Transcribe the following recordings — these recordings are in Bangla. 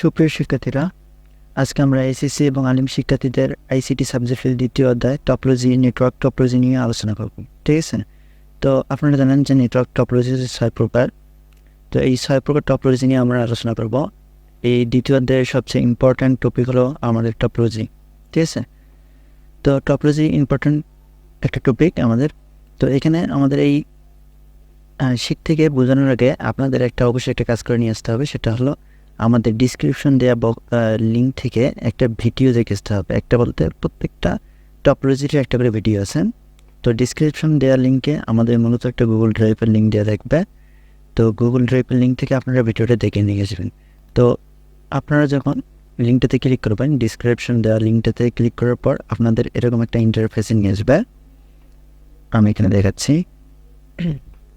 সুপ্রিয় শিক্ষার্থীরা, আজকে আমরা এসএসসি এবং আলিম শিক্ষার্থীদের আইসিটি সাবজেক্টের দ্বিতীয় অধ্যায় টপোলজি নেটওয়ার্ক টপোলজি নিয়ে আলোচনা করব, ঠিক আছে? তো আপনারা জানেন যে নেটওয়ার্ক টপোলজি ছয় প্রকার। তো এই ছয় প্রকার টপোলজি নিয়ে আমরা আলোচনা করব। এই দ্বিতীয় অধ্যায়ের সবচেয়ে ইম্পর্ট্যান্ট টপিক হলো আমাদের টপোলজি ঠিক আছে? তো টপোলজি ইম্পর্ট্যান্ট একটা টপিক আমাদের। তো এখানে আমাদের এই শিখ থেকে বোঝানোর আগে আপনাদের একটা অবশ্যই একটা কাজ করে নিয়ে আসতে হবে, সেটা হলো আমাদের ডিসক্রিপশন দেওয়া লিঙ্ক থেকে একটা ভিডিও দেখে আসতে হবে। একটা বলতে প্রত্যেকটা টপোলজির একটা করে ভিডিও আছে। তো ডিসক্রিপশন দেওয়া লিঙ্কে আমাদের মূলত একটা গুগল ড্রাইভের লিঙ্ক দেওয়া থাকবে। তো গুগল ড্রাইভের লিঙ্ক থেকে আপনারা ভিডিওটা দেখে নিয়ে আসবেন তো আপনারা যখন লিঙ্কটাতে ক্লিক করবেন ডিসক্রিপশন দেওয়া লিঙ্কটাতে ক্লিক করার পর আপনাদের এরকম একটা ইন্টারফেসে নিয়ে আসবে। আমি এখানে দেখাচ্ছি।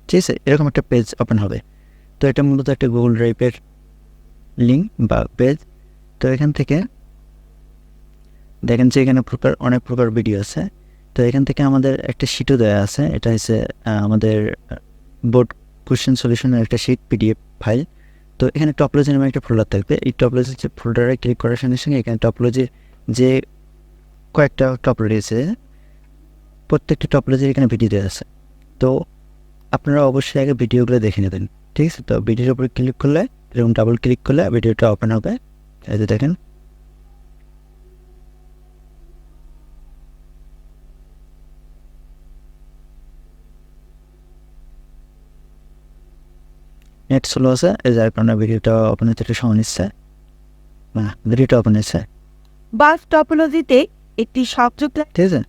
ঠিক আছে, এরকম একটা পেজ ওপেন হবে। তো এটা মূলত একটা গুগল ড্রাইভের লিঙ্ক বা পেজ তো এখান থেকে দেখেন যে এখানে প্রকার, অনেক প্রকার ভিডিও আছে। তো এখান থেকে আমাদের একটা শিটও দেওয়া আছে। এটা হচ্ছে আমাদের বোর্ড কোশ্চেন সলিউশনের একটা শিট পিডিএফ ফাইল তো এখানে টপোলজি নামে একটা ফোল্ডার থাকবে। এই টপোলজির যে ফোল্ডারে ক্লিক করার সঙ্গে সঙ্গে এখানে টপোলজির যে কয়েকটা টপোলজি আছে, প্রত্যেকটা টপোলজির এখানে ভিডিও দেওয়া আছে। তো আপনারা অবশ্যই আগে ভিডিওগুলো দেখে নেবেন। ঠিক আছে? তো ভিডিওর উপরে ক্লিক করলে এরকম ডাবল ক্লিক করলে ভিডিওটা ওপেন হবে। এই যে দেখেন। নেট স্লো আছে এই যার কারণে ভিডিওটা ওপেন হতে একটু সময় নিচ্ছে। না ভিডিওটা ওপেন হচ্ছে বাস টপোলজিতে একটি সংযুক্ত ঠিক আছে?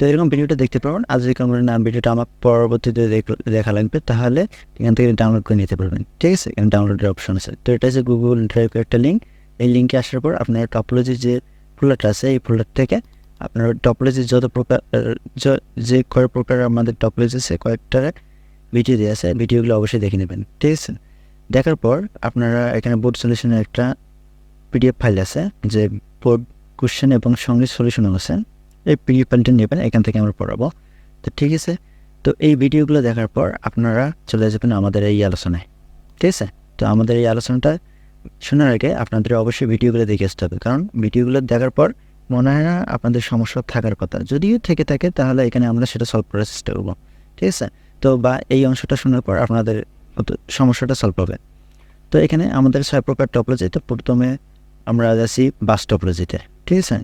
তো এরকম ভিডিওটা দেখতে পারবেন। আর যদি কোনো নাম ভিডিওটা আমার পরবর্তীতে দেখ- লাগবে, তাহলে এখান থেকে ডাউনলোড করে নিতে পারবেন। ঠিক আছে? এখানে ডাউনলোডের অপশন আছে। তো এটা হচ্ছে গুগল ড্রাইভের একটা লিঙ্ক এই লিঙ্কে আসার পর আপনার টপোলজির যে ফোল্ডারটা আছে, এই ফোল্ডার থেকে আপনার টপোলজির যত প্রকার, য- যে কয়েক প্রকার আমাদের টপোলজি আছে, কয়েকটার ভিডিও দেওয়া আছে। ভিডিওগুলো অবশ্যই দেখে নেবেন। ঠিক আছে? দেখার পর আপনারা এখানে বোর্ড সলিউশনের একটা পিডিএফ ফাইল আছে, যে বোর্ড কোশ্চেন এবং সঙ্গে সলিউশন আছে। এই পিডিএফ ফাইলটা নেবেন, এখান থেকে আমরা পড়াবো। তো ঠিক আছে, তো এই ভিডিওগুলো দেখার পর আপনারা চলে যাবেন আমাদের এই আলোচনায়। ঠিক আছে, তো আমাদের এই আলোচনাটা শোনার আগে আপনাদের অবশ্যই ভিডিওগুলো দেখে আসতে হবে। কারণ ভিডিওগুলো দেখার পর মনে হয় না আপনাদের সমস্যা থাকার কথা। যদিও থেকে থাকে, তাহলে এখানে আমরা সেটা সলভ করার চেষ্টা করব। ঠিক আছে, তো বা এই অংশটা শোনার পর আপনাদের সমস্যাটা সলভ হবে। তো এখানে আমাদের ছয় প্রকার টপোলজি তো প্রথমে আমরা যাচ্ছি বাস টপোলজিতে ঠিক আছে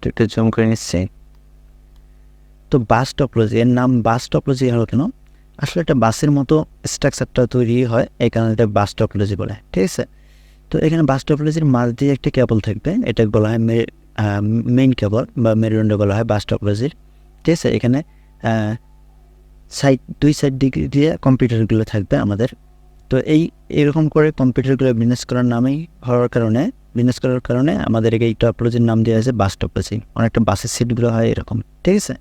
তো একটু জম করে নিচ্ছি। তো বাস টপলজি এর নাম বাস টপোলজি হলো কেন? আসলে একটা বাসের মতো স্ট্রাকচারটা তৈরি হয় এই কারণে এটা বাস টপোলজি বলে, ঠিক আছে? তো এখানে বাস টপোলজির মাঝ দিয়ে একটা কেবল থাকবে। এটা বলা হয় মেইন কেবল বা মেরুদণ্ড বলা হয় বাস টপোলজির ঠিক আছে? এখানে সাইড দুই সাইড দিক দিয়ে কম্পিউটারগুলো থাকবে আমাদের। তো এই, এরকম করে কম্পিউটারগুলো বিজনেস করার নামেই হওয়ার কারণে বিজনেস করার কারণে আমাদের এই টপোলজির নাম দেওয়া হয়েছে বাস টপোলজি অনেকটা বাসের সিটগুলো হয় এরকম, ঠিক আছে?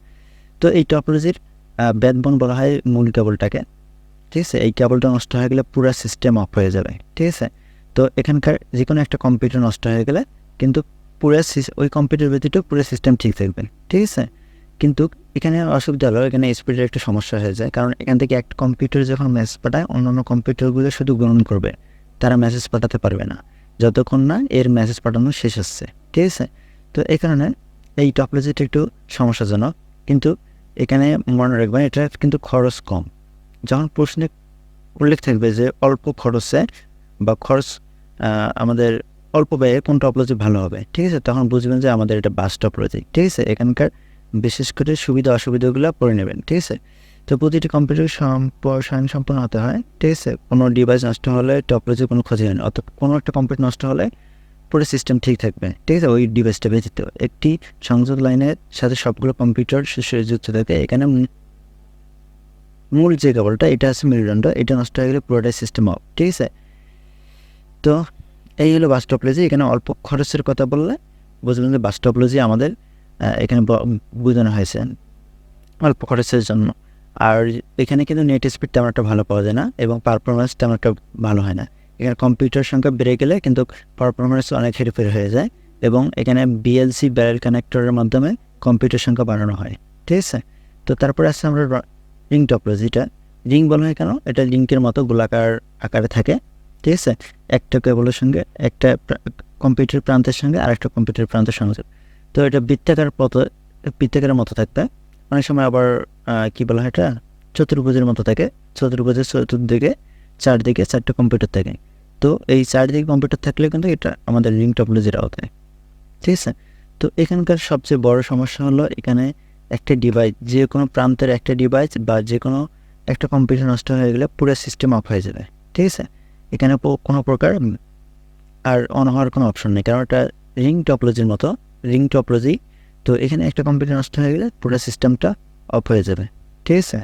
তো এই টপোলজির ব্যাকবোন বলা হয় মূল কেবলটাকে ঠিক আছে? এই কেবলটা নষ্ট হয়ে গেলে পুরো সিস্টেম অফ হয়ে যাবে, ঠিক আছে? তো এখানকার যে কোনো একটা কম্পিউটার নষ্ট হয়ে গেলে কিন্তু পুরো ওই কম্পিউটার ব্যতীত পুরো সিস্টেম ঠিক থাকবে, ঠিক আছে? কিন্তু এখানে অসুবিধা হলো, এখানে স্পিডের একটা সমস্যা হয়ে যায়। কারণ এখান থেকে একটা কম্পিউটার যখন মেসেজ পাঠায়, অন্যান্য কম্পিউটারগুলো শুধু গ্রহণ করবে। তারা মেসেজ পাঠাতে পারবে না। যতক্ষণ না এর মেসেজ পাঠানো শেষ হচ্ছে। ঠিক আছে? তো এই কারণে এই টপোলজিটা একটু সমস্যাজনক। কিন্তু এখানে মনে রাখবেন, এটা কিন্তু খরচ কম। যখন প্রশ্নে উল্লেখ থাকবে যে অল্প খরচে বা খরচ আমাদের অল্প ব্যয়ে কোন টপোলজি ভালো হবে? ঠিক আছে? তখন বুঝবেন যে আমাদের এটা বাস টপোলজি ঠিক আছে? এখানকার বিশেষ করে সুবিধা অসুবিধাগুলো পড়ে নেবেন, ঠিক আছে? তো প্রতিটি কম্পিউটার স্বয়ং সম্পূর্ণ হতে হয়, ঠিক আছে? কোনো ডিভাইস নষ্ট হলে টপোলজির কোনো ক্ষতি হয় না, অর্থাৎ কোনো একটা কম্পিউটার নষ্ট হলে পুরো সিস্টেম ঠিক থাকবে, ঠিক আছে? ওই ডিভাইসটা বেঁচে ব্যতীত একটি সংযোগ লাইনের সাথে সবগুলো কম্পিউটার যুক্ত থাকে, এখানে মূল যে কেবলটা এটা আছে মেরুদণ্ড, এটা নষ্ট হয়ে গেলে পুরোটাই সিস্টেম অফ ঠিক আছে? তো এই হলো বাস টপোলজি এখানে অল্প খরচের কথা বললে বুঝলেন যে বাস টপোলজি আমাদের এখানে বোঝানো হয়েছে। অল্প খরচের জন্য। আর এখানে কিন্তু নেট স্পিড তেমন একটা ভালো পাওয়া যায় না এবং পারফরমেন্স তেমন একটা ভালো হয় না। এখানে কম্পিউটার সংখ্যা বেড়ে গেলে কিন্তু পারফরমেন্স অনেক হেরফের হয়ে যায় এবং এখানে বিএলসি ব্যারেল কানেক্টরের মাধ্যমে কম্পিউটার সংখ্যা বাড়ানো হয়। ঠিক আছে? তো তারপরে আসছে আমরা রিং টপোলজিটা রিং বলা হয় কেন? এটা লিঙ্কের মতো গোলাকার আকারে থাকে। ঠিক আছে? একটা কেবলের সঙ্গে একটা কম্পিউটার প্রান্তের সঙ্গে আরেকটা কম্পিউটার প্রান্তের সংযোগ তো এটা বৃত্তাকার পথ বৃত্তাকারের মতো থাকবে অনেক সময় আবার কি বলা হয় এটা? চতুর্ভুজের মতো থাকে। চতুর্ভুজের চতুর্দিকে, চারদিকে চারটে কম্পিউটার থাকে। তো এই চারদিকে কম্পিউটার থাকলে কিন্তু এটা আমাদের রিং টপোলজির আওতায় ঠিক আছে? তো এখানকার সবচেয়ে বড় সমস্যা হলো এখানে একটা ডিভাইস যে কোনো প্রান্তের একটা ডিভাইস বা যে কোনো একটা কম্পিউটার নষ্ট হয়ে গেলে পুরো সিস্টেম অফ হয়ে যাবে। ঠিক আছে? এখানে কোনো প্রকার আর অন হওয়ার কোনো অপশন নেই। কারণ এটা রিং টপোলজির মতো। রিং টপোলজি তো এখানে একটা কম্পিউটার নষ্ট হয়ে গেলে পুরো সিস্টেমটা অফ হয়ে যাবে, ঠিক আছে?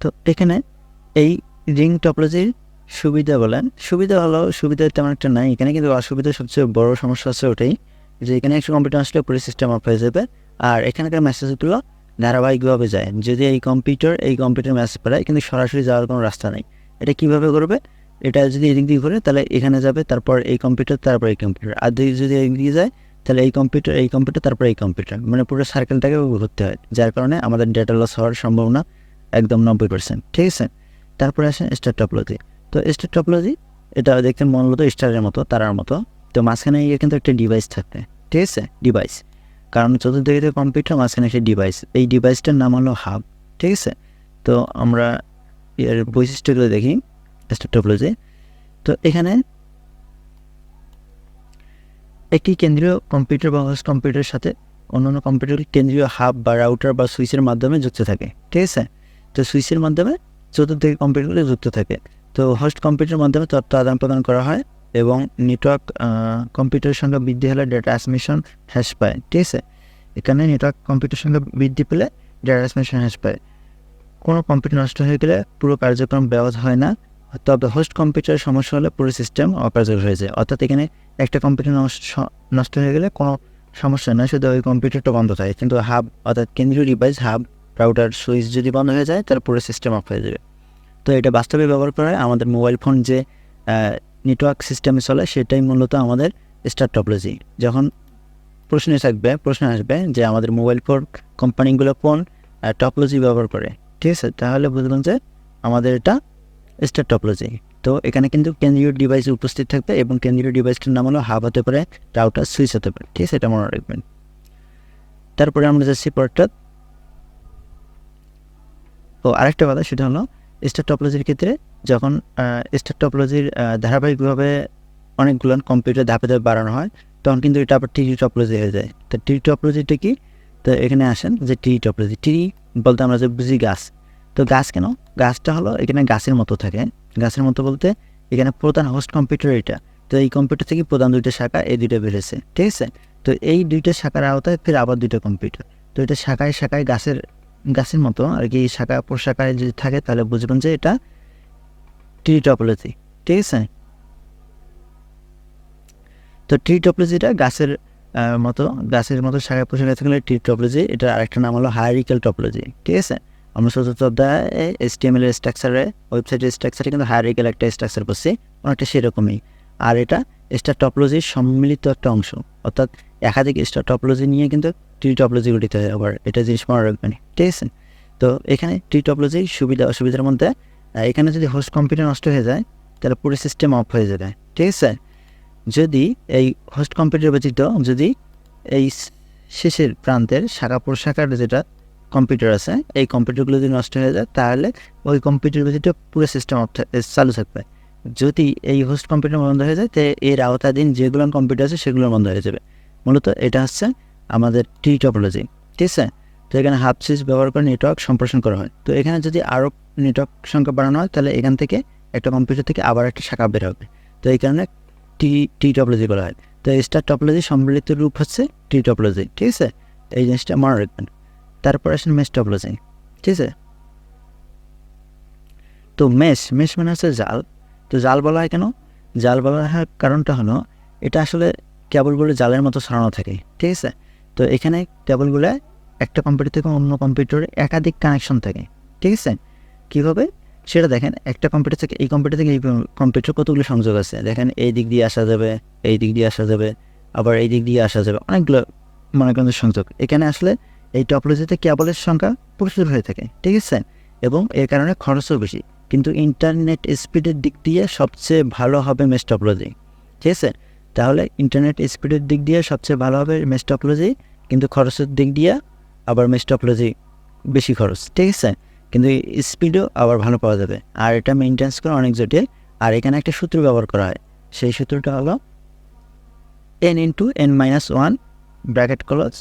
তো এখানে এই রিং টপোলজির সুবিধা বলেন, সুবিধা হলো সুবিধা তেমন একটা নাই। এখানে কিন্তু অসুবিধা সবচেয়ে বড় সমস্যা হচ্ছে ওটাই যে এখানে একটা কম্পিউটার আসলে পুরো সিস্টেম অফ হয়ে যাবে আর এখানকার মেসেজগুলো ধারাবাহিকভাবে যায়। যদি এই কম্পিউটার এই কম্পিউটার মেসেজ পাঠায়, কিন্তু সরাসরি যাওয়ার কোনো রাস্তা নেই। এটা কীভাবে করবে? এটা যদি এদিক দিয়ে ঘুরে, তাহলে এখানে যাবে, তারপর এই কম্পিউটার তারপর এই কম্পিউটার আর যদি এদিক দিয়ে যায়, তাহলে এই কম্পিউটার এই কম্পিউটার তারপর এই কম্পিউটার মানে পুরো সার্কেলটাকে ঘুরতে হয়, যার কারণে আমাদের ডেটা লস হওয়ার সম্ভাবনা একদম নব্বই পার্সেন্ট ঠিক আছে? তারপরে আসেন স্টার টপোলজি তো স্টার টপোলজি এটা দেখতে মূলত স্টারের মতো, তারার মতো। তো মাঝখানে ইয়ে কিন্তু একটা ডিভাইস থাকবে ঠিক আছে? ডিভাইস কারণ চতুর্দিকে কম্পিউটার মাঝখানে একটা ডিভাইস এই ডিভাইসটার নাম হলো হাব ঠিক আছে? তো আমরা এর বৈশিষ্ট্যগুলো দেখি। টপোলজি তো এখানে একটি কেন্দ্রীয় কম্পিউটার বা হোস্ট কম্পিউটারের সাথে অন্যান্য কম্পিউটার কেন্দ্রীয় হাব বা রাউটার বা সুইচের মাধ্যমে যুক্ত থাকে, ঠিক আছে? তো সুইচের মাধ্যমে চতুর্দিকে কম্পিউটারগুলো যুক্ত থাকে। তো হোস্ট কম্পিউটারের মাধ্যমে তথ্য আদান প্রদান করা হয় এবং নেটওয়ার্ক কম্পিউটারের সংখ্যা বৃদ্ধি হলে ডেটা ট্রান্সমিশন হ্যাশ পায়, ঠিক আছে? এখানে নেটওয়ার্ক কম্পিউটার সংখ্যা বৃদ্ধি পেলে ডেটা ট্রান্সমিশন হ্যাশ পায়। কোনো কম্পিউটার নষ্ট হয়ে গেলে পুরো কার্যক্রম ব্যাহত হয় না। তবে হোস্ট কম্পিউটারের সমস্যা হলে পুরো সিস্টেম অকার্যকর হয়ে যায়। অর্থাৎ এখানে একটা কম্পিউটার নষ্ট- হয়ে গেলে কোনো সমস্যা নয় শুধু ওই কম্পিউটারটা বন্ধ থাকে। কিন্তু হাব অর্থাৎ কেন্দ্রীয় ডিভাইস হাব রাউটার সুইচ যদি বন্ধ হয়ে যায়, তাহলে পুরো সিস্টেম অফ হয়ে যাবে। তো এটা বাস্তবে ব্যবহার করা আমাদের মোবাইল ফোন যে নেটওয়ার্ক সিস্টেমে চলে, সেটাই মূলত আমাদের স্টার টপলজি যখন প্রশ্ন থাকবে, প্রশ্ন আসবে যে আমাদের মোবাইল ফোন কোম্পানিগুলো কোন টপলজি ব্যবহার করে। ঠিক আছে? তাহলে বুঝলাম যে আমাদের এটা স্টার টপোলজি তো এখানে কিন্তু কেন্দ্রীয় ডিভাইস উপস্থিত থাকবে এবং কেন্দ্রীয় ডিভাইসটির নাম হলো হাব হতে পারে রাউটার সুইচ হতে পারে। ঠিক আছে? এটা মনে রাখবেন। তারপরে আমরা যাচ্ছি পরটা ও, আরেকটা কথা, সেটা হলো স্টার টপোলজির ক্ষেত্রে যখন স্টার টপোলজির ধারাবাহিকভাবে অনেকগুলো কম্পিউটার ধাপে ধাপে বাড়ানো হয়, তখন কিন্তু এটা আবার টি টপোলজি হয়ে যায়। তো টি টপোলজিটা কি? তো এখানে আসেন যে টি টপোলজি টি বলতে আমরা যে বুঝি গাছ। তো গাছ কেন? গাছটা হলো এখানে গাছের মতো থাকে। গাছের মতো বলতে এখানে প্রধান হোস্ট কম্পিউটার এটা। তো এই কম্পিউটার থেকে প্রধান দুইটা শাখা এই দুইটা বেড়েছে ঠিক আছে? তো এই দুইটা শাখার আওতায় ফের আবার দুইটা কম্পিউটার তো এটা শাখায় শাখায় গাছের গাছের মতো আর কি শাখা প্রশাখায় যদি থাকে তাহলে বুঝবেন যে এটা ট্রি টপোলজি ঠিক আছে? তো ট্রি টপোলজিটা গাছের মতো গাছের মতো শাখা প্রশাখায় থাকলে ট্রি টপোলজি এটার আরেকটা নাম হলো হায়ারিক্যাল টপোলজি ঠিক আছে? আমরা চতুর্থ অধ্যায়ে এসটিএমএল এর স্ট্রাকচারে ওয়েবসাইটের স্ট্রাকচারে কিন্তু হায়ারিক্যাল একটা স্ট্রাকচার করছি, অনেকটা সেরকমই। আর এটা স্টার টপোলজির সম্মিলিত একটা অংশ। অর্থাৎ একাধিক স্টার টপোলজি নিয়ে কিন্তু টি টপোলজি গঠিত হয় আবার এটা জিনিস মনে রাখবেন, ঠিক আছে? তো এখানে টি টপোলজির সুবিধা, অসুবিধার মধ্যে এখানে যদি হোস্ট কম্পিউটার নষ্ট হয়ে যায়, তাহলে পুরো সিস্টেম অফ হয়ে যাবে, ঠিক আছে? যদি এই হোস্ট কম্পিউটার ব্যতীত যদি এই শেষের প্রান্তের শাখা প্রশাখার যেটা কম্পিউটার আছে, এই কম্পিউটারগুলো যদি নষ্ট হয়ে যায়, তাহলে ওই কম্পিউটার ব্যতীত পুরো সিস্টেম চালু থাকবে। যদি এই হোস্ট কম্পিউটার বন্ধ হয়ে যায়, তো এর আওতাধীন যেগুলো কম্পিউটার আছে, সেগুলো বন্ধ হয়ে যাবে। মূলত এটা হচ্ছে আমাদের টি টপোলজি ঠিক আছে? তো এখানে হাফ সুইচ ব্যবহার করে নেটওয়ার্ক সম্প্রসারণ করা হয়। তো এখানে যদি আরও নেটওয়ার্ক সংখ্যা বাড়ানো হয়, তাহলে এখান থেকে একটা কম্পিউটার থেকে আবার একটা শাখা বের হবে। তো এই কারণে টি টি টপোলজি বলা হয়। তো স্টার টপোলজি সম্মিলিত রূপ হচ্ছে টি টপোলজি ঠিক আছে? এই জিনিসটা মনে রাখবেন। তারপর আসেন মেশ টপোলজি ঠিক আছে? তো মেশ মেশ মানে হচ্ছে জাল। তো জাল বলা হয় কেন? জাল বলা হয় কারণটা হলো, এটা আসলে কেবলগুলো জালের মতো ছড়ানো থাকে, ঠিক আছে? তো এখানে কেবলগুলো একটা কম্পিউটার থেকে অন্য কম্পিউটারে একাধিক কানেকশন থাকে, ঠিক আছে? কীভাবে? সেটা দেখেন, একটা কম্পিউটার থেকে, এই কম্পিউটার থেকে এই কম্পিউটার কতগুলো সংযোগ আছে? দেখেন, এই দিক দিয়ে আসা যাবে, এই দিক দিয়ে আসা যাবে, আবার এই দিক দিয়ে আসা যাবে, অনেকগুলো মনে করেন সংযোগ। এখানে আসলে এই টপোলজিতে কেবলের সংখ্যা প্রচুর হয়ে থাকে, ঠিক আছে? এবং এর কারণে খরচও বেশি। কিন্তু ইন্টারনেট স্পিডের দিক দিয়ে সবচেয়ে ভালো হবে মেস টপোলজি, ঠিক আছে? তাহলে ইন্টারনেট স্পিডের দিক দিয়ে সবচেয়ে ভালো হবে মেস টপোলজি, কিন্তু খরচের দিক দিয়ে আবার মেস টপোলজি বেশি খরচ, ঠিক আছে? কিন্তু স্পিডও আবার ভালো পাওয়া যাবে। আর এটা মেনটেন্স করা অনেক জটিল। আর এখানে একটা সূত্র ব্যবহার করা হয়। সেই সূত্রটা হলো N into N minus one bracket close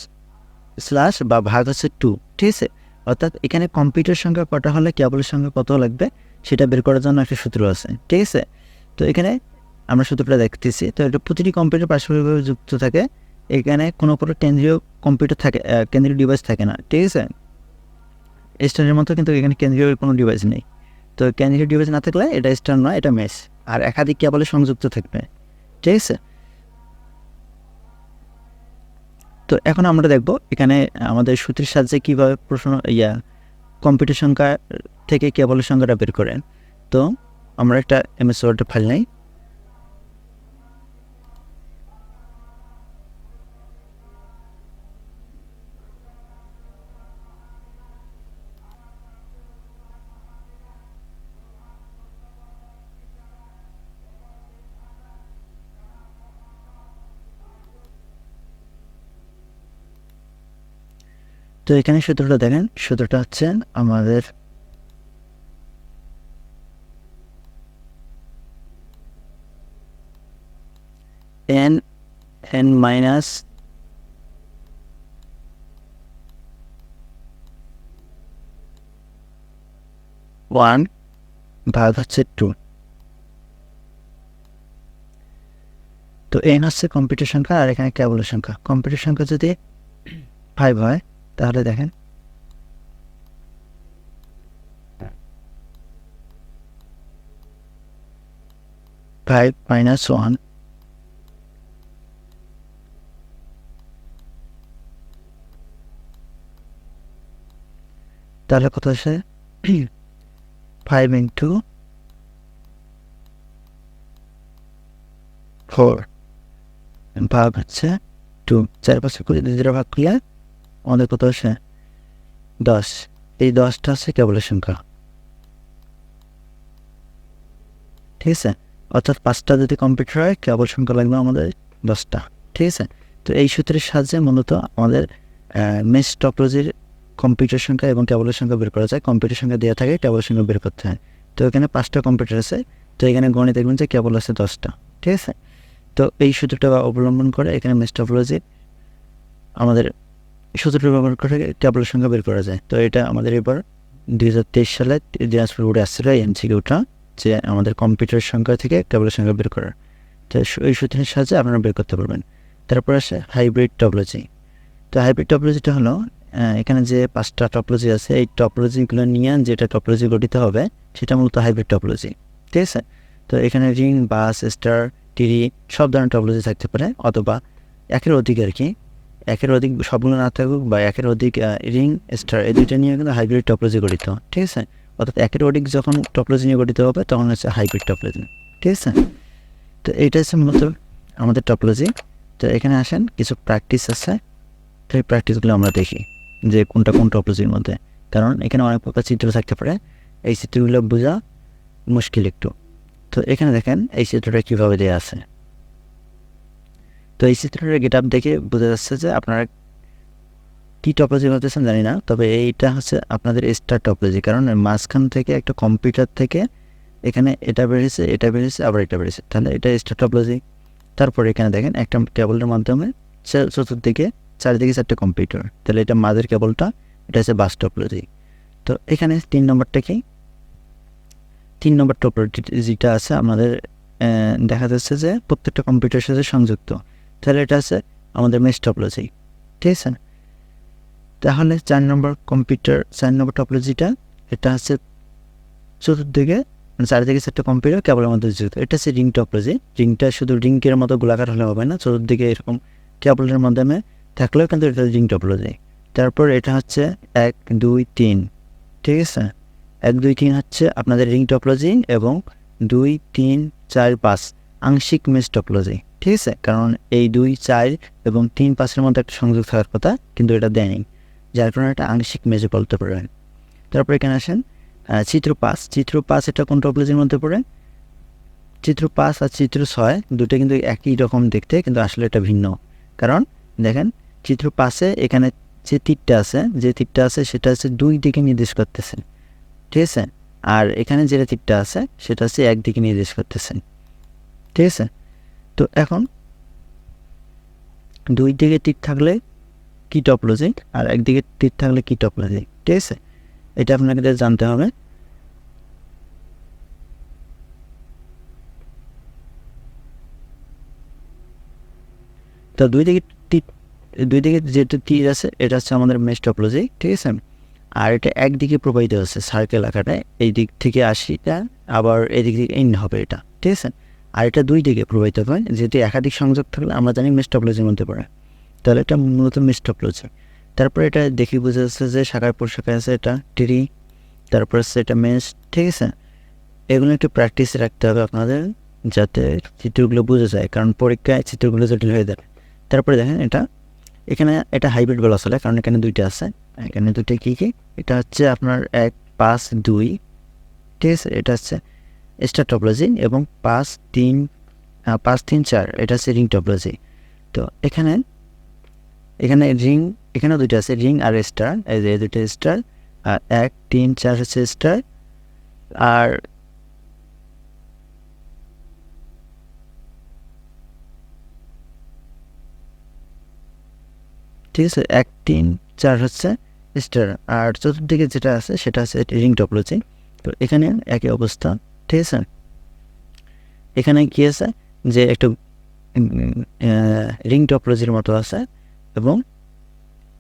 slash বা ভাগ হচ্ছে টু ঠিক আছে? অর্থাৎ এখানে কম্পিউটার সংখ্যা কটা হলে কেবলের সংখ্যা কত লাগবে? সেটা বের করার জন্য একটা সূত্র আছে, ঠিক আছে? তো এখানে আমরা সূত্রটা দেখতেছি, তো এটা প্রতিটি কম্পিউটার পারস্পরিকভাবে যুক্ত থাকে। এখানে কোনো কোনো কেন্দ্রীয় কম্পিউটার থাকে কেন্দ্রীয় ডিভাইস থাকে না, ঠিক আছে? স্টারের মতো কিন্তু এখানে কেন্দ্রীয় কোনো ডিভাইস নেই। তো কেন্দ্রীয় ডিভাইস না থাকলে এটা স্টার নয়, এটা মেস আর একাধিক কেবলে সংযুক্ত থাকবে, ঠিক আছে? তো এখন আমরা দেখব এখানে আমাদের সূত্রের সাহায্যে কীভাবে প্রশ্ন, ইয়া কম্পিউটার সংখ্যা থেকে কেবলের সংখ্যাটা বের করেন। তো আমরা একটা এমএস ওয়ার্ডের ফাইল নেই। তো এখানে সূত্রটা দেখেন। সূত্রটা হচ্ছে আমাদের এন এন মাইনাস ওয়ান ভাগ হচ্ছে টু তো এন হচ্ছে কম্পিউটার সংখ্যা আর এখানে কেবলের সংখ্যা। কম্পিউটার সংখ্যা যদি ফাইভ হয় তাহলে দেখেন। ফাইভ মাইনাস ওয়ান তাহলে কত আছে ফাইভ ইন্টু ফোর ভাগ হচ্ছে টু চার পাশে কুড়ি দুই, ভাগ করলে আমাদের কত আসে দশ। এই দশটা হচ্ছে কেবলের সংখ্যা। ঠিক আছে? অর্থাৎ পাঁচটা যদি কম্পিউটার হয়, কেবল সংখ্যা লাগবে আমাদের দশটা। ঠিক আছে? তো এই সূত্রের সাহায্যে মূলত আমাদের মেস টপোলজির কম্পিউটার সংখ্যা এবং কেবলের সংখ্যা বের করা যায়। কম্পিউটার সংখ্যা দেওয়া থাকে কেবল সংখ্যা বের করতে হয়। তো এখানে পাঁচটা কম্পিউটার আছে। তো এখানে গণিত দেখবেন যে কেবল আছে দশটা। ঠিক আছে? তো এই সূত্রটা অবলম্বন করে এখানে মেস টপোলজি আমাদের সূত্রটা ব্যবহার করে কেবলের সংখ্যা বের করা যায়। তো এটা আমাদের এবার দুই হাজার তেইশ সালে দিনাজপুর বোর্ডে আসছিল এই এমসিকিউটা, যে আমাদের কম্পিউটার সংখ্যা থেকে কেবলের সংখ্যা বের করার। তো এই সূত্রের সাহায্যে আপনারা বের করতে পারবেন। তারপর আসে হাইব্রিড টপোলজি। তো হাইব্রিড টপোলজিটা হলো এখানে যে পাঁচটা টপোলজি আছে, এই টপোলজিগুলো নিয়ে যেটা টপোলজি গঠিত হবে, সেটা মূলত হাইব্রিড টপোলজি। ঠিক আছে? তো এখানে রিং, বাস, স্টার টিরি সব ধরনের টপোলজি থাকতে পারে, অথবা একের অধিক আর কি। একের অধিক সবগুলো না থাকুক বা একের অধিক রিং, স্টার, এই দুইটা নিয়ে কিন্তু হাইব্রিড টপলজি গঠিত। ঠিক আছে? অর্থাৎ একের অধিক যখন টপোলজি নিয়ে গঠিত হবে, তখন হচ্ছে হাইব্রিড টপোলজি ঠিক আছে? তো এইটা হচ্ছে মূলত আমাদের টপলজি তো এখানে আসেন, কিছু প্র্যাকটিস আছে। তো এই প্র্যাকটিসগুলো আমরা দেখি, যে কোনটা কোন টপোলজির মধ্যে। কারণ এখানে অনেক প্রকার চিত্র থাকতে পারে। এই চিত্রগুলো বোঝা মুশকিল একটু। তো এখানে দেখেন, এই চিত্রটা কীভাবে দেওয়া আছে। তো এই চিত্রটার গেট আপ দেখে বোঝা যাচ্ছে যে আপনারা কী টপোলজি বলতেছেন জানি না, তবে এইটা হচ্ছে আপনাদের স্টার টপোলজি কারণ মাঝখান থেকে একটা কম্পিউটার থেকে এখানে এটা বেরিয়েছে এটা বেরিয়েছে, আবার এটা বেরিয়েছে। তাহলে এটা স্টার টপোলজি তারপর এখানে দেখেন একটা কেবলের মাধ্যমে চতুর্দিকে চারিদিকে চারটে কম্পিউটার তাহলে এটা মাঝের কেবলটা এটা হচ্ছে বাস টপোলজি তো এখানে তিন নম্বরটা কি? তিন নম্বর টপোলজিটা আছে, আমাদের দেখা যাচ্ছে যে প্রত্যেকটা কম্পিউটারের সাথে সংযুক্ত। তাহলে এটা আছে, আমাদের মেস টপোলজি ঠিক আছে তাহলে চার নম্বর কম্পিউটার চার নম্বর টপোলজিটা এটা হচ্ছে চতুর্দিকে মানে চারিদিকে চারটে কম্পিউটার কেবলের মধ্যে যুক্ত। এটা হচ্ছে রিং টপোলজি রিংটা শুধু রিংকের মতো গোলাকার হলে হবে না, চতুর্দিকে এরকম কেবলের মাধ্যমে থাকলেও কিন্তু এটা রিং টপোলজি তারপর এটা হচ্ছে এক, দুই, তিন। ঠিক আছে? এক, দুই, তিন হচ্ছে আপনাদের রিং টপোলজি এবং দুই, তিন, চার, পাঁচ। আংশিক মেস টপোলজি ঠিক আছে, কারণ এই দুই চার এবং তিন পাঁচের মধ্যে একটা সংযোগ থাকার কথা, কিন্তু এটা দেয়নি যার কারণে একটা আংশিক মেজে বলতে পারবেন তারপর এখানে আসেন চিত্র পাঁচ। চিত্র পাঁচ এটা কোন টপোলজির মধ্যে পড়ে? চিত্র পাঁচ আর চিত্র ছয় দুটো কিন্তু একই রকম দেখতে, কিন্তু আসলে এটা ভিন্ন। কারণ দেখেন, চিত্র পাশে এখানে যে তীরটা আছে, যে তীরটা আছে, সেটা হচ্ছে দুই দিকে নির্দেশ করতেছে। ঠিক আছে? আর এখানে যেটা তীরটা আছে, সেটা হচ্ছে একদিকে নির্দেশ করতেছে। ঠিক আছে? তো এখন দুই দিকে তীর থাকলে কি টপোলজি আর একদিকে তীর থাকলে কি টপোলজি ঠিক আছে? এটা আপনাকে জানতে হবে। তো দুই দিকে তীর, দুই দিকে যেটা তীর আছে, এটা হচ্ছে আমাদের মেস টপোলজি ঠিক আছে? আর এটা একদিকে প্রবাহিত হচ্ছে সার্কেল আকারে। এই দিক থেকে আশিটা আবার এদিক থেকে ইন হবে এটা, ঠিক আছে? আর এটা দুই দিকে প্রবাহিত হয়, যেহেতু একাধিক সংযোগ থাকলে আমরা জানি মেস টপোলজির মধ্যে পড়ে। তাহলে এটা মূলত মেস টপোলজি তারপরে এটা দেখি বোঝা যাচ্ছে যে শাখায় আছে এটা টিরি, তারপর হচ্ছে এটা মেস ঠিক আছে? এগুলো একটু প্র্যাকটিস রাখতে হবে আপনাদের, যাতে চিত্রগুলো বোঝা যায়, কারণ পরীক্ষায় চিত্রগুলো জটিল হয়ে যাবে। তারপরে দেখেন এটা, এখানে এটা হাইব্রিড বলা চলে কারণ এখানে দুইটা আছে। এখানে দুইটা কী কী? এটা হচ্ছে আপনার এক, পাঁচ, দুই, ঠিক আছে? এটা হচ্ছে স্টার টপোলজি এবং পাঁচ তিন পাঁচ তিন চার, এটা হচ্ছে রিং টপোলজি তো এখানে এখানে রিং, এখানেও দুইটা আছে, রিং আর স্টার, এই যে দুইটা স্টার, আর এক, তিন, চার হচ্ছে স্টার, আর ঠিক আছে, এক, তিন, চার হচ্ছে স্টার, আর চতুর্দিকে যেটা আছে সেটা আছে রিং টপোলজি তো এখানে একই অবস্থা। ঠিক আছে? এখানে কি আছে? যে একটু রিং টপোলজির মতো আছে এবং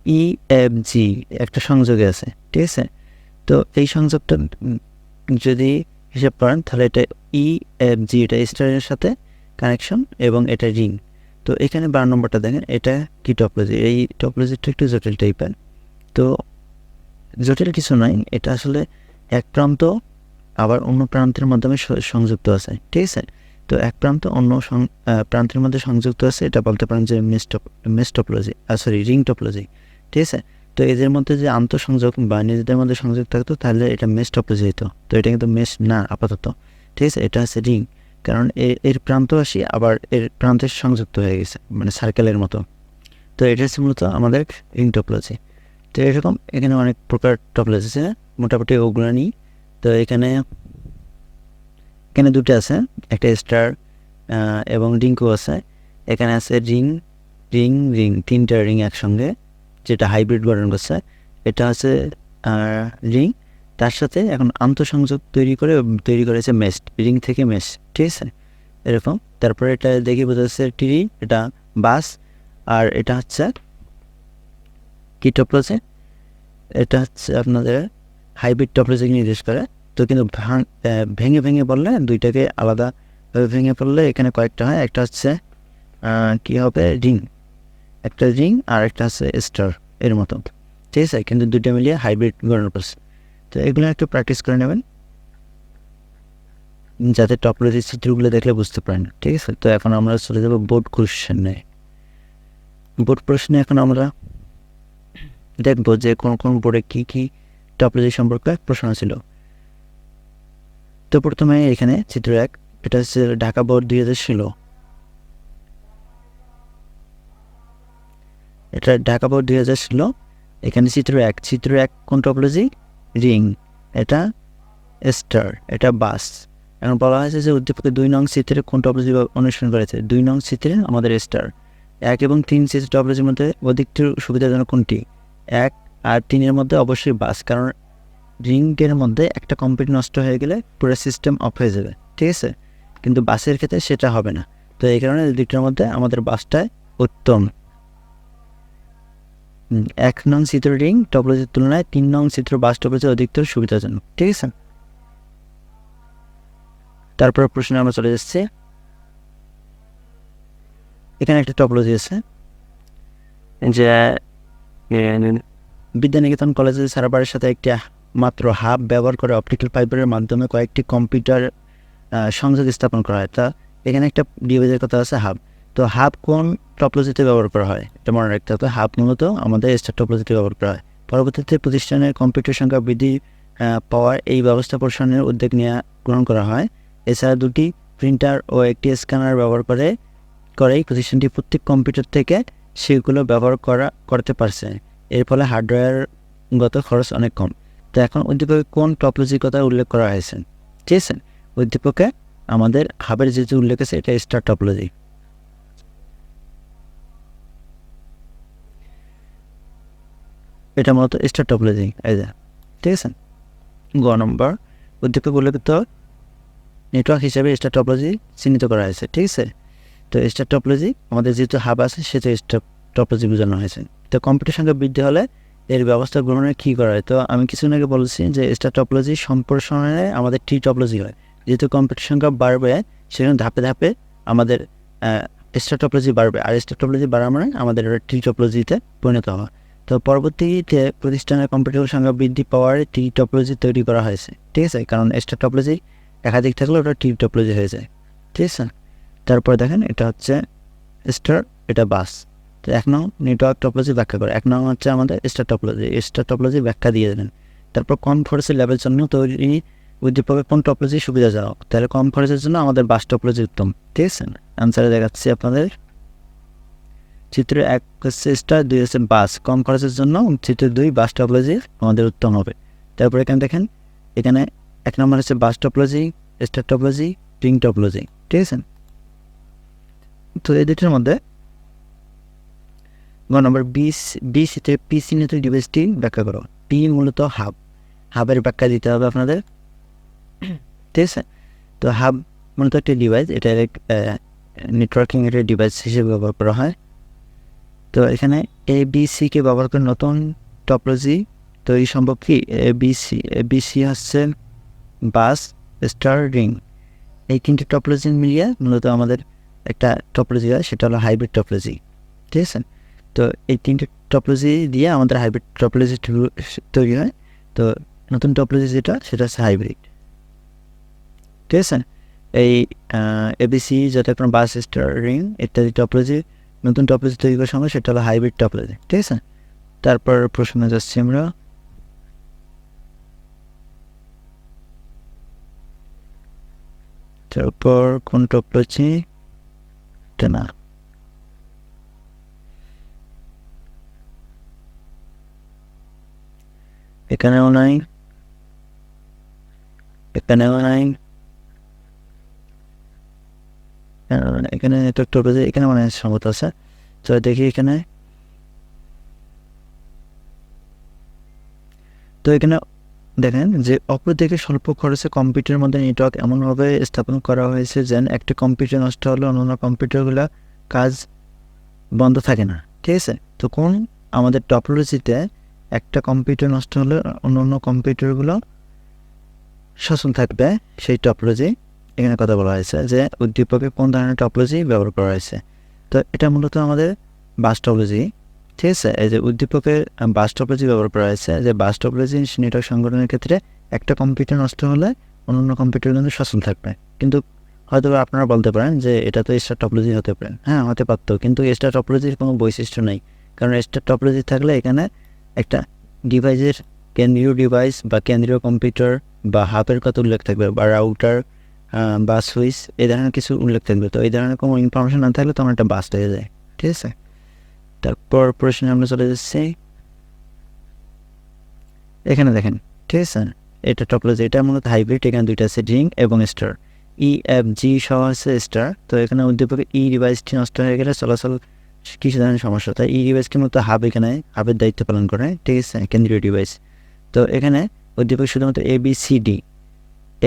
ই এফ জি একটা সংযোগে আছে, ঠিক আছে? তো এই সংযোগটা যদি হিসাব করেন তাহলে এটা ই এফ জি এটা স্টারের সাথে কানেকশন এবং এটা রিং। তো এখানে বারো নম্বরটা দেখেন, এটা কি টপোলজি এই টপোলজিটা একটু জটিল টাইপের তো জটিল কিছু নয় এটা আসলে এক প্রান্ত আবার অন্য প্রান্তের মাধ্যমে সংযুক্ত আছে, ঠিক আছে? তো এক প্রান্ত অন্য প্রান্তের মধ্যে সংযুক্ত আছে, এটা বলতে পারেন যে মেস্টপ mesh topology sorry ring topology ঠিক আছে? তো এদের মধ্যে যে আন্তঃসংযোগ বা নিজেদের মধ্যে সংযোগ থাকতো, তাহলে এটা মেস টপোলজি হতো তো এটা কিন্তু মেস না, আপাতত, ঠিক আছে? এটা হচ্ছে রিং, কারণ এর প্রান্ত আসি আবার এর প্রান্তের সংযুক্ত হয়ে গেছে মানে সার্কেলের মতো। তো এটা হচ্ছে মূলত আমাদের রিং টপোলজি তো এরকম এখানে অনেক প্রকার টপোলজি আছে, মোটামুটি ওগুলো নিই তো এখানে এখানে দুটো আছে, একটা স্টার এবং রিংকও আছে। এখানে আছে রিং রিং রিং, তিনটা রিং একসঙ্গে, যেটা হাইব্রিড গঠন করছে। এটা হচ্ছে রিং, তার সাথে এখন আন্তঃসংযোগ তৈরি করে, তৈরি করেছে মেস রিং থেকে মেস ঠিক আছে? এরকম। তারপরে এটা দেখি বোঝা যাচ্ছে টিরি এটা বাস, আর এটা হচ্ছে কি টপোলজি এটা হচ্ছে আপনাদের হাইব্রিড টপোলজি নির্দেশ করে। তো কিন্তু ভেঙে ভেঙে বললে দুইটাকে আলাদা ভেঙে পড়লে এখানে কয়েকটা হয়। একটা হচ্ছে কি হবে? রিং। একটা রিং আর একটা হচ্ছে স্টার এর মতো। ঠিক আছে? কিন্তু দুইটা মিলিয়ে হাইব্রিড গঠন করছে তো এগুলো একটু প্র্যাকটিস করে নেবেন। যাতে টপোলজির চিত্রগুলো দেখলে বুঝতে পারেন। ঠিক আছে? তো এখন আমরা চলে যাব বোর্ড কোশ্চেনে বোর্ড প্রশ্নে এখন আমরা দেখব যে কোন কোন বোর্ডে কী কী টপোলজি সম্পর্কে প্রশ্ন ছিল। তো প্রথমে এখানে চিত্র এক, এটা হচ্ছে ঢাকা বোর্ড দুই হাজার ষোলো। এটা ঢাকা বোর্ড দুই হাজার ষোলো, এখানে চিত্র এক চিত্র এক কোন টপোলজি রিং, এটা স্টার, এটা বাস। এখন বলা হয়েছে যে উদ্দীপকে দুই নং চিত্রে কোন টপোলজি অনুসরণ করেছে, দুই নং চিত্রে আমাদের স্টার। এক এবং তিন চিত্র টপোলজির মধ্যে অধিকটির সুবিধাজনক কোনটি? এক আর তিনের মধ্যে অবশ্যই বাস, কারণ রিংয়ের মধ্যে একটা কম্পিউটার নষ্ট হয়ে গেলে পুরো সিস্টেম অফ হয়ে যাবে ঠিক আছে? কিন্তু বাসের ক্ষেত্রে সেটা হবে না। তো এই কারণে এই দুইটার মধ্যে আমাদের বাসটাই উত্তম। এক নং চিত্র রিং টপোলজির তুলনায় তিন নং চিত্র বাস টপোলজি অধিকতর সুবিধাজনক ঠিক আছে? তারপর প্রশ্নে আমরা চলে যাচ্ছি। এখানে একটা টপোলজি আছে। যে বিদ্যানিকেতন কলেজের সার্ভারের সাথে একটি মাত্র হাব ব্যবহার করে অপটিক্যাল ফাইবারের মাধ্যমে কয়েকটি কম্পিউটার সংযোগ স্থাপন করা হয়। তা এখানে একটা ডিভাইসের কথা আছে, হাব। তো হাব কোন টপলজিতে ব্যবহার করা হয়? এটা মনে রাখতে হবে। হাব মূলত আমাদের স্টার টপোলজিতে ব্যবহার করা হয়। পরবর্তীতে প্রতিষ্ঠানের কম্পিউটার সংখ্যা বৃদ্ধি পাওয়ার এই ব্যবস্থা প্রসারণের উদ্যোগ নেওয়া গ্রহণ করা হয়। এছাড়া দুটি প্রিন্টার ও একটি স্ক্যানার ব্যবহার করে, করেই প্রতিষ্ঠানটি প্রত্যেক কম্পিউটার থেকে সেগুলো ব্যবহার করা, করতে পারছে। এর ফলে হার্ডওয়্যারগত খরচ অনেক কম। তো এখন উদ্দীপকে কোন টপোলজির কথা উল্লেখ করা হয়েছে? ঠিক আছে উদ্দীপকে আমাদের হাবের যে যে উল্লেখ আছে, এটা স্টার টপোলজি এটা মূলত স্টার টপোলজি এই যে। ঠিক আছে? গ নম্বর, উদ্দীপক উল্লেখিত নেটওয়ার্ক হিসাবে স্টার টপোলজি চিহ্নিত করা হয়েছে, ঠিক আছে? তো স্টার টপোলজি আমাদের যেহেতু হাব আছে সেটা স্টার টপোলজি বোঝানো হয়েছে। তো কম্পিউটার সংখ্যা বৃদ্ধি হলে এর ব্যবস্থা গ্রহণে কী করা হয়? তো আমি কিছুদিন আগে বলেছি যে স্টার টপোলজি সম্প্রসারণে আমাদের টি টপোলজি হয়। যেহেতু কম্পিউটার সংখ্যা বাড়বে সেখানে ধাপে ধাপে আমাদের স্টার টপোলজি বাড়বে। আর স্টার টপোলজি বাড়ার মানে আমাদের টি টপোলজিতে পরিণত হওয়া। তো পরবর্তীতে প্রতিষ্ঠানের কম্পিউটার সংখ্যা বৃদ্ধি পাওয়ার টি টপোলজি তৈরি করা হয়েছে। ঠিক আছে? কারণ স্টার টপোলজি একাধিক থাকলে ওটা টি টপোলজি হয়ে যায়। ঠিক আছে? তারপর দেখেন এটা হচ্ছে স্টার এটা বাস তো এক নং নেটওয়ার্ক টপোলজি ব্যাখ্যা করে। এক নং হচ্ছে আমাদের স্টার টপোলজি স্টার টপোলজি ব্যাখ্যা দিয়ে দেবেন তারপর কম খরচের লেভেল জন্য তৈরি উদ্দীপকের কোন টপোলজি সুবিধাজনক? তাহলে কম খরচের জন্য আমাদের বাস টপোলজি উত্তম। ঠিক আছে? অ্যান্সারে দেখাচ্ছি আপনাদের। চিত্র এক হচ্ছে স্টার দুই হচ্ছে বাস। কম খরচের জন্য চিত্র দুই বাস টপোলজি আমাদের উত্তম হবে। তারপর এখানে দেখেন, এখানে এক নম্বর হচ্ছে bus topology star topology ring topology ঠিক আছে? তো এই দুটির মধ্যে গ নম্বর বিস বি সিতে পি চিহ্নিত ডিভাইসটি ব্যাখ্যা করো। পি মূলত হাব হাবের ব্যাখ্যা দিতে হবে আপনাদের। ঠিক আছে? তো হাব মূলত একটি ডিভাইস এটা এক নেটওয়ার্কিং এর ডিভাইস হিসেবে ব্যবহার করা হয়। তো এখানে এ বি সিকে ব্যবহার করে নতুন টপোলজি তৈরি সম্ভব কি? A B C A B C হচ্ছে বাস স্টার রিং এই তিনটে টপোলজি মিলিয়ে মূলত আমাদের একটা টপোলজি হয় সেটা হলো হাইব্রিড টপোলজি ঠিক আছে? তো এই তিনটে টপোলজি দিয়ে আমাদের হাইব্রিড টপোলজি তৈরি হয়। তো নতুন টপোলজি যেটা, সেটা হচ্ছে হাইব্রিড ঠিক আছে? এই এবিসি যাতে কোনো বাস স্টার ইত্যাদি টপোলজি নতুন টপোলজি তৈরি করার সময় সেটা হলো হাইব্রিড টপোলজি ঠিক আছে? তারপর প্রশ্নে যাচ্ছি আমরা। তারপর কোন টপোলজি না। এখানেও নাই এখানেও নাই এখানে নেটওয়ার্ক এখানে মানে সম্ভবত আছে। তো দেখি এখানে। তো এখানে দেখেন যে অপর অপরদিকে স্বল্প খরচে কম্পিউটারের মধ্যে নেটওয়ার্ক এমনভাবে স্থাপন করা হয়েছে যেন একটা কম্পিউটার নষ্ট হলে অন্যান্য কম্পিউটারগুলো কাজ বন্ধ থাকে না। ঠিক আছে? তো কোন আমাদের টপোলজিতে একটা কম্পিউটার নষ্ট হলে অন্য অন্য কম্পিউটারগুলো সচল থাকবে। সেই টপোলজি এখানে কথা বলা হয়েছে যে উদ্দীপকে কোন ধরনের টপোলজি ব্যবহার করা হয়েছে। তো এটা মূলত আমাদের বাস ঠিক আছে? এই যে উদ্দীপকের বাস ব্যবহার করা হয়েছে যে বাস নেটওয়ার্ক সংগঠনের ক্ষেত্রে একটা কম্পিউটার নষ্ট হলে অন্য অন্য কম্পিউটার কিন্তু সচল থাকবে। কিন্তু হয়তো আপনারা বলতে পারেন যে এটা তো স্টার টপোলজি হতে পারে। হ্যাঁ হতে পারতো। কিন্তু স্টার টপোলজির কোনো বৈশিষ্ট্য নেই। কারণ স্টার টপোলজি থাকলে এখানে একটা ডিভাইসের কেন্দ্রীয় ডিভাইস বা কেন্দ্রীয় কম্পিউটার বা হাবের কথা উল্লেখ থাকবে বা রাউটার বা সুইচ এই ধরনের কিছু উল্লেখ থাকবে। তো এই ধরনের কোনো ইনফরমেশন না থাকলে তখন একটা বাস্ট হয়ে যায়, ঠিক আছে? তারপর প্রশ্নে আমরা চলে যাচ্ছি। এখানে দেখেন, ঠিক আছে? এটা টপোলজি এটা মূলত হাইব্রিড এখানে দুইটা আছে রিং এবং স্টার ই এফ জি সহ আছে স্টার তো এখানে উদ্দীপকে ই ডিভাইসটি নষ্ট হয়ে গেলে চলাচল কিছু ধরনের সমস্যা। তাই ই ডিভাইসটি মূলত হাব এখানে হাবের দায়িত্ব পালন করে, ঠিক আছে? কেন্দ্রীয় ডিভাইস তো এখানে উদ্দীপক শুধুমাত্র A B C D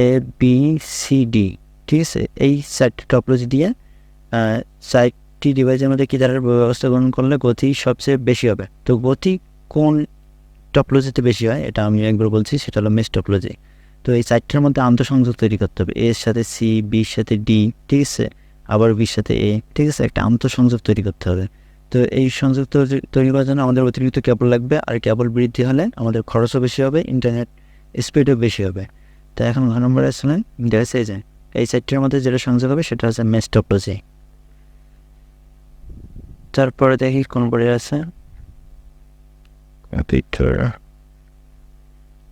A B C D ঠিক আছে? এই চারটি টপোলজি দিয়ে চারটি ডিভাইসের মধ্যে কী দ্বারা ব্যবস্থা গ্রহণ করলে গতি সবচেয়ে বেশি হবে? তো গতি কোন টপলজিতে বেশি হয়, এটা আমি একবার বলছি, সেটা হলো মেস টপলজি তো এই চারটার মধ্যে আন্তঃসংযোগ তৈরি করতে হবে। এর সাথে সি বির সাথে ডি ঠিক আছে? আবার বির সাথে এ। ঠিক আছে একটা আন্তঃসংযোগ তৈরি করতে হবে। তো এই সংযোগ তৈরি- করার জন্য আমাদের অতিরিক্ত কেবল লাগবে আর কেবল বৃদ্ধি হলে আমাদের খরচও বেশি হবে ইন্টারনেট স্পিডও বেশি হবে। তো এখন ঘ নম্বরে আসলেন দেখা যায় যে এই চারটির মধ্যে যেটা সংযোগ হবে সেটা হচ্ছে মেস টপোলজি তারপরে দেখি কোন পরে আছে।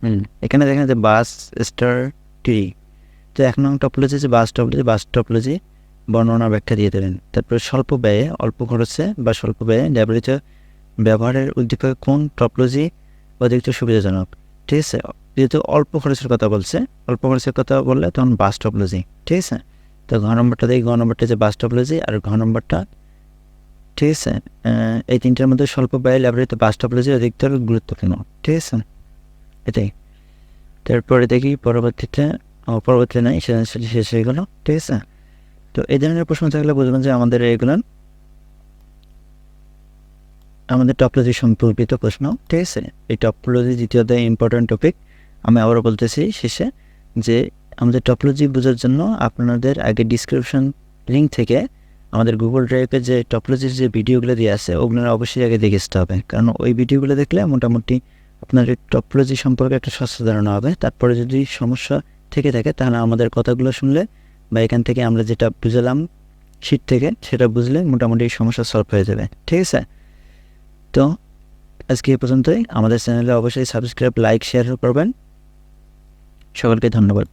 হুম এখানে দেখেন যে বাস স্টার ট্রি তো এক নং টপোলজি যে বাস টপোলজি বাস টপোলজি বর্ণনা ব্যাখ্যা দিয়ে দেবেন তারপরে স্বল্প ব্যয়ে, অল্প খরচে বা স্বল্প ব্যয়ে ব্যবহৃত ব্যবহারের উদ্দীপকে কোন টপোলজি অধিকতর সুবিধাজনক? ঠিক আছে, যেহেতু অল্প খরচের কথা বলছে, অল্প খরচের কথা বললে তখন বাস টপোলজি। ঠিক আছে, তো ঘ নম্বরটা দেখি, ঘ নম্বরটা যে বাস টপোলজি আর ঘ নম্বরটা, ঠিক আছে এই তিনটার মধ্যে স্বল্প ব্যয়ে ব্যবহৃত বাস টপোলজি অধিকতর গুরুত্বপূর্ণ। ঠিক আছে, এটাই। তারপরে দেখি, পরবর্তীতে পরবর্তীতে নাই, সেটা শেষ হয়ে গেল। ঠিক আছে তো এই ধরনের প্রশ্ন থাকলে বুঝবেন যে আমাদের এগুলো আমাদের টপোলজি সম্পর্কিত প্রশ্ন, ঠিক আছে? এই টপোলজি দ্বিতীয়ত ইম্পর্ট্যান্ট টপিক আমি আবারও বলতেছি শেষে যে আমাদের টপোলজি বোঝার জন্য আপনাদের আগে ডিসক্রিপশন লিঙ্ক থেকে আমাদের গুগল ড্রাইভে যে টপোলজির যে ভিডিওগুলো দিয়ে আছে, ওগুলো অবশ্যই আগে দেখে আসতে হবে। কারণ ওই ভিডিওগুলো দেখলে মোটামুটি আপনার টপোলজি সম্পর্কে একটা স্বচ্ছ ধারণা হবে। তারপরে যদি সমস্যা থেকে থাকে, তাহলে আমাদের কথাগুলো শুনলে বা এখান থেকে আমরা যেটা বুঝলাম শীট থেকে, সেটা বুঝলে মোটামুটি সমস্যা সলভ হয়ে যাবে, ঠিক আছে? তো আজকে এ পর্যন্তই। আমাদের চ্যানেলে অবশ্যই সাবস্ক্রাইব লাইক শেয়ার করবেন। সকলকে ধন্যবাদ।